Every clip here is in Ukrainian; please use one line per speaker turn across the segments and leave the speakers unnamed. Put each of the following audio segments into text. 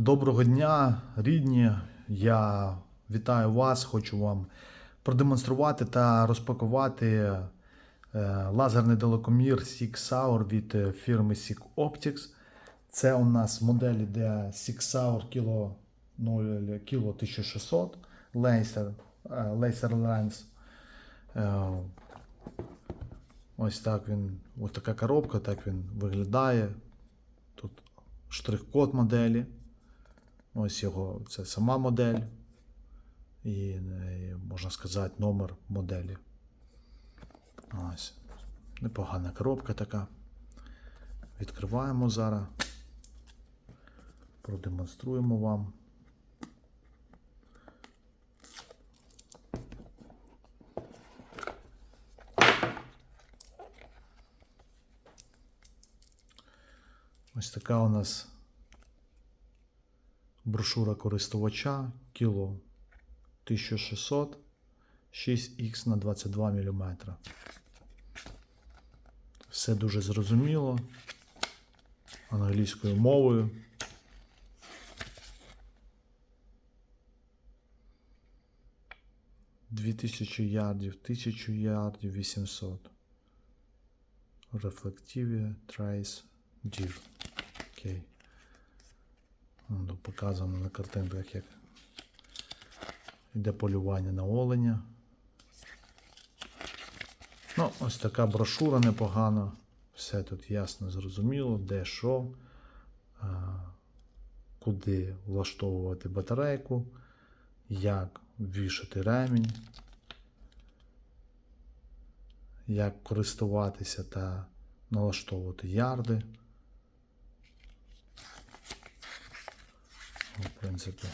Доброго дня, рідні. Я вітаю вас. Хочу вам продемонструвати та розпакувати е, лазерний далекомір Sig Sauer від е, фірми Sig Optics. Це у нас модель іде Sig Sauer Kilo, 0, Kilo 1600 Laser, е, Laser Lens. Ось так він, ось така коробка, так він виглядає. Тут штрих-код моделі. Ось його, це сама модель. І, можна сказати, номер моделі. Ось. Непогана коробка така. Відкриваємо зараз. Продемонструємо вам. Ось така у нас брошура користувача кіло 1600 6х на 22 мм. Все дуже зрозуміло. Англійською мовою. Дві тисячі ярдів, тисячу ярдів 800. Рефлективі Trace Deer. Окей. Показано на картинках, як йде полювання на оленя. Ну, ось така брошура непогана. Все тут ясно зрозуміло, де що, куди влаштовувати батарейку, як вішати ремінь, як користуватися та налаштовувати ярди. В принципі,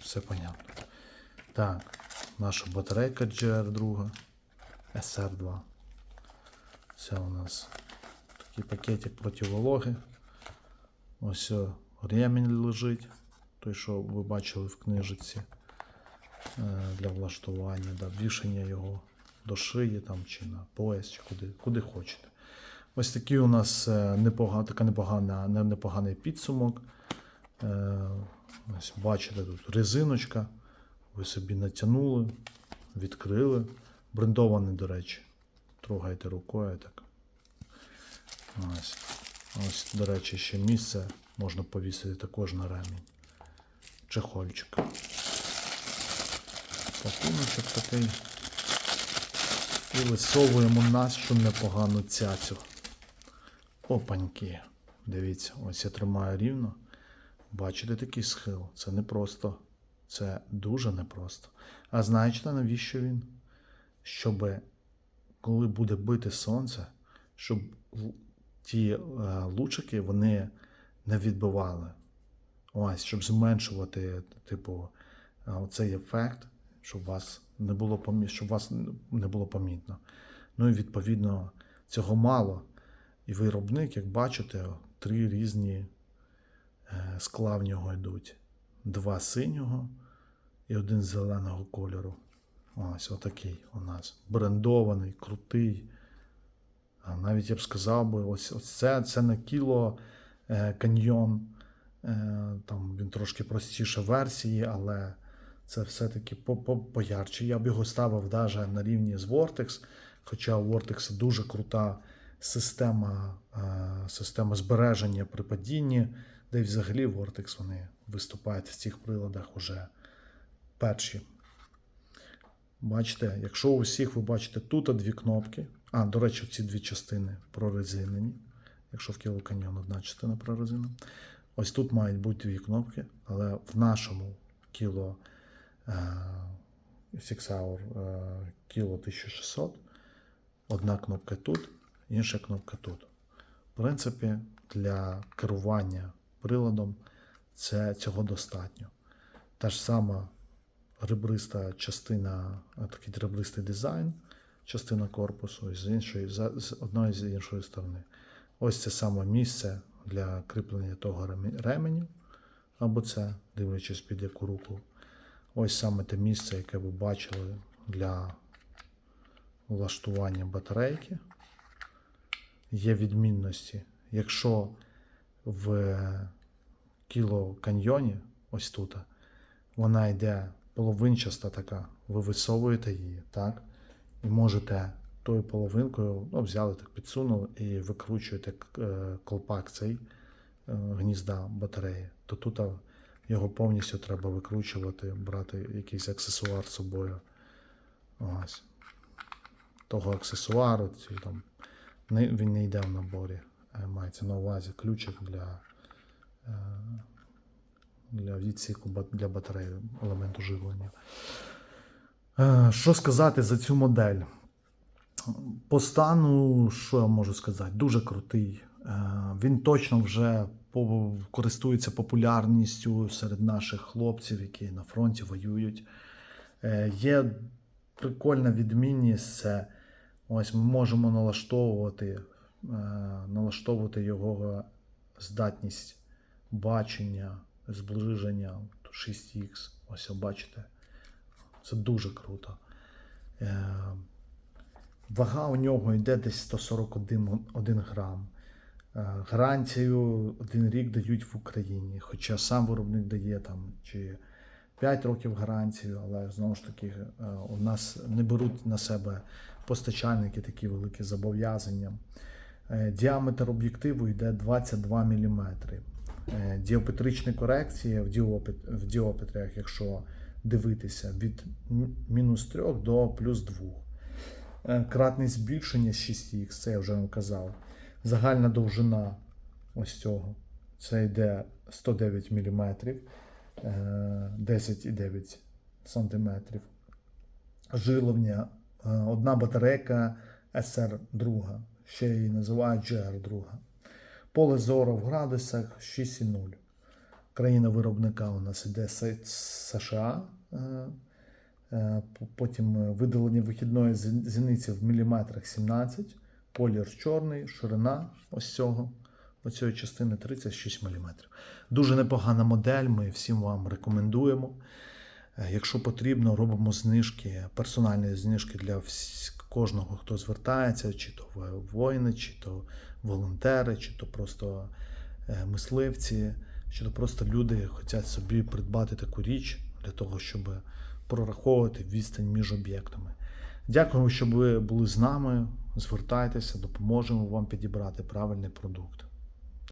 все понятно. Так, наша батарейка GR2 SR2. Це у нас такий пакетик проти вологи. Ось ремінь лежить. Той, що ви бачили в книжиці е, для влаштування, да, вішання його до шиї там, чи на пояс, чи куди, куди хочете. Ось такий у нас е, непогана, така непогана, непоганий підсумок. Е, Ось бачите, тут резиночка. Ви собі натягнули, відкрили. Брендований, до речі. Трогайте рукою так. Ось. Ось, до речі, ще місце можна повісити також на ремінь. Чехольчик. Пакуночок такий. І висовуємо нашу непогану цяцю. Опаньки. Дивіться, ось я тримаю рівно. Бачите такий схил? Це не просто. Це дуже непросто. А знаєте, навіщо він? Щоб коли буде бити сонце, щоб ті е, лучики вони не відбивали. Ось, щоб зменшувати, типу, е, цей ефект, щоб вас не було помі... щоб вас не було помітно. Ну і відповідно цього мало. І виробник, як бачите, три різні скла в нього йдуть. Два синього і один зеленого кольору. Ось отакий у нас. Брендований, крутий. А навіть я б сказав би, ось, ось це, це на кіло е, каньйон. Е, там він трошки простіше версії, але це все-таки по- по- поярче. Я б його ставив навіть на рівні з Vortex, хоча у Vortex дуже крута система, е, система збереження при падінні, де взагалі Vortex вони виступають в цих приладах уже перші. Бачите, якщо у всіх ви бачите тут дві кнопки. А, до речі, ці дві частини прорезинені. Якщо в Kilo Canyon одна частина прорезинена. Ось тут мають бути дві кнопки, але в нашому Kilo е, Hour е, 1600 одна кнопка тут, інша кнопка тут. В принципі, для керування приладом це, цього достатньо. Та ж сама ребриста частина, такий ребристий дизайн, частина корпусу, з іншої, з одної з іншої сторони. Ось це саме місце для кріплення того ременю, або це, дивлячись під яку руку. Ось саме те місце, яке ви бачили для влаштування батарейки. Є відмінності. Якщо в кіло каньйоні, ось тут. Вона йде половинчаста така. Ви висовуєте її, так? І можете тою половинкою, ну, взяли так, підсунули і викручуєте е, колпак цей е, гнізда батареї. То тут його повністю треба викручувати, брати якийсь аксесуар з собою. Ось. Того аксесуару, ці, там, він не йде в наборі. Е, Мається на увазі ключик для, е, для відсіку для батареї, елементу живлення. Е, Що сказати за цю модель? По стану, що я можу сказати, дуже крутий. Він точно вже користується популярністю серед наших хлопців, які на фронті воюють. Є прикольна відмінність. Це ось ми можемо налаштовувати, налаштовувати його здатність бачення, зближення 6х. Ось бачите. Це дуже круто. Е, Вага у нього йде десь 141 один грам. Е, Гарантію один рік дають в Україні, хоча сам виробник дає там чи 5 років гарантію, але знову ж таки е, у нас не беруть на себе постачальники такі великі зобов'язання. Е, Діаметр об'єктиву йде 22 мм. Діопетричні корекції в, діопет, в діопетрях, якщо дивитися, від мінус 3 до плюс 2. Е, Кратність збільшення 6х, це я вже вам казав. Загальна довжина ось цього. Це йде 109 мм, е, 10,9 см. Жиловня. е, Одна батарейка SR2, ще її називають GR2. Поле зору в градусах 6,0. Країна виробника у нас іде США. е, Е, по- Потім е, видалення вихідної зі- зіниці в міліметрах 17, колір чорний, ширина ось цього, оцієї частини 36 мм. Дуже непогана модель, ми всім вам рекомендуємо. Е, Якщо потрібно, робимо знижки, персональні знижки для кожного, хто звертається, чи то воїни, чи то волонтери, чи то просто е, мисливці, чи то просто люди хочуть собі придбати таку річ для того, щоб прораховувати відстань між об'єктами. Дякую, що ви були з нами. Звертайтеся, допоможемо вам підібрати правильний продукт.